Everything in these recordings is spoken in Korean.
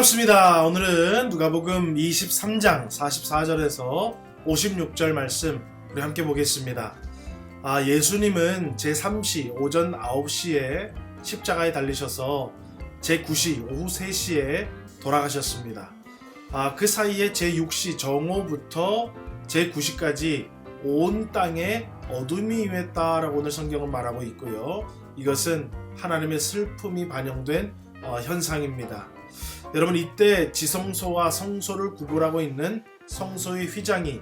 반갑습니다. 오늘은 누가복음 23장 44절에서 56절 말씀 우리 함께 보겠습니다. 아, 예수님은 제3시 오전 9시에 십자가에 달리셔서 제9시 오후 3시에 돌아가셨습니다. 아, 그 사이에 제6시 정오부터 제9시까지 온 땅에 어둠이 임했다라고 오늘 성경은 말하고 있고요. 이것은 하나님의 슬픔이 반영된 어, 현상입니다. 여러분 이때 지성소와 성소를 구분하고 있는 성소의 휘장이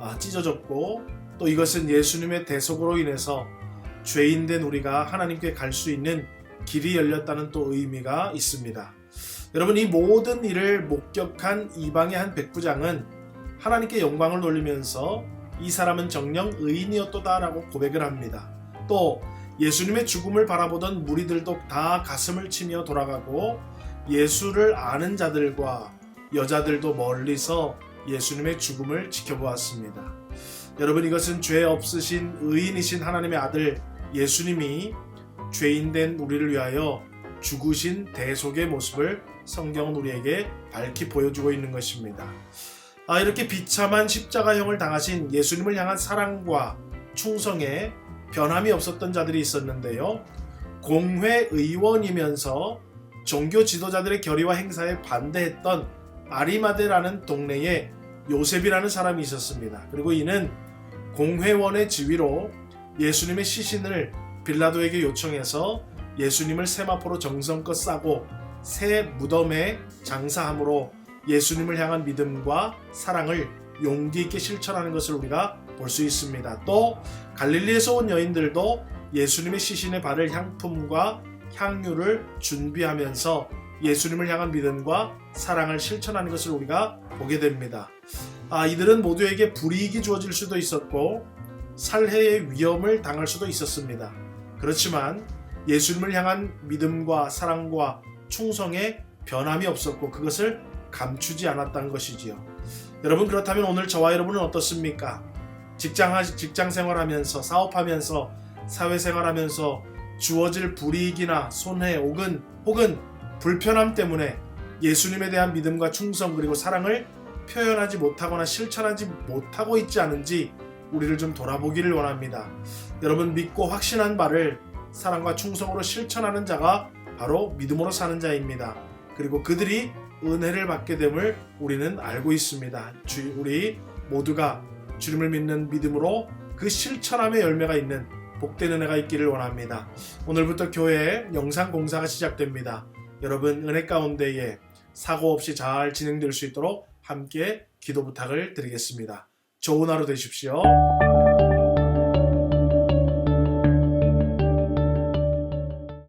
아, 찢어졌고 또 이것은 예수님의 대속으로 인해서 죄인된 우리가 하나님께 갈 수 있는 길이 열렸다는 또 의미가 있습니다. 여러분 이 모든 일을 목격한 이방의 한 백부장은 하나님께 영광을 돌리면서 이 사람은 정령 의인이었도다라고 고백을 합니다. 또 예수님의 죽음을 바라보던 무리들도 다 가슴을 치며 돌아가고 예수를 아는 자들과 여자들도 멀리서 예수님의 죽음을 지켜보았습니다. 여러분 이것은 죄 없으신 의인이신 하나님의 아들 예수님이 죄인된 우리를 위하여 죽으신 대속의 모습을 성경은 우리에게 밝히 보여주고 있는 것입니다. 아, 이렇게 비참한 십자가형을 당하신 예수님을 향한 사랑과 충성에 변함이 없었던 자들이 있었는데요. 공회 의원이면서 종교 지도자들의 결의와 행사에 반대했던 아리마데라는 동네에 요셉이라는 사람이 있었습니다. 그리고 이는 공회원의 지위로 예수님의 시신을 빌라도에게 요청해서 예수님을 세마포로 정성껏 싸고 새 무덤에 장사함으로 예수님을 향한 믿음과 사랑을 용기 있게 실천하는 것을 우리가 볼 수 있습니다. 또 갈릴리에서 온 여인들도 예수님의 시신에 바를 향품과 향유를 준비하면서 예수님을 향한 믿음과 사랑을 실천하는 것을 우리가 보게 됩니다. 아, 이들은 모두에게 불이익이 주어질 수도 있었고 살해의 위험을 당할 수도 있었습니다. 그렇지만 예수님을 향한 믿음과 사랑과 충성에 변함이 없었고 그것을 감추지 않았다는 것이지요. 여러분 그렇다면 오늘 저와 여러분은 어떻습니까? 직장 직장 생활하면서 사업하면서 사회 생활하면서 주어질 불이익이나 손해 혹은 혹은 불편함 때문에 예수님에 대한 믿음과 충성 그리고 사랑을 표현하지 못하거나 실천하지 못하고 있지 않은지 우리를 좀 돌아보기를 원합니다. 여러분 믿고 확신한 바를 사랑과 충성으로 실천하는 자가 바로 믿음으로 사는 자입니다. 그리고 그들이 은혜를 받게 됨을 우리는 알고 있습니다. 주, 우리 모두가 주님을 믿는 믿음으로 그 실천함의 열매가 있는 복된 은혜가 있기를 원합니다. 오늘부터 교회 영상 공사가 시작됩니다. 여러분 은혜 가운데에 사고 없이 잘 진행될 수 있도록 함께 기도 부탁을 드리겠습니다. 좋은 하루 되십시오.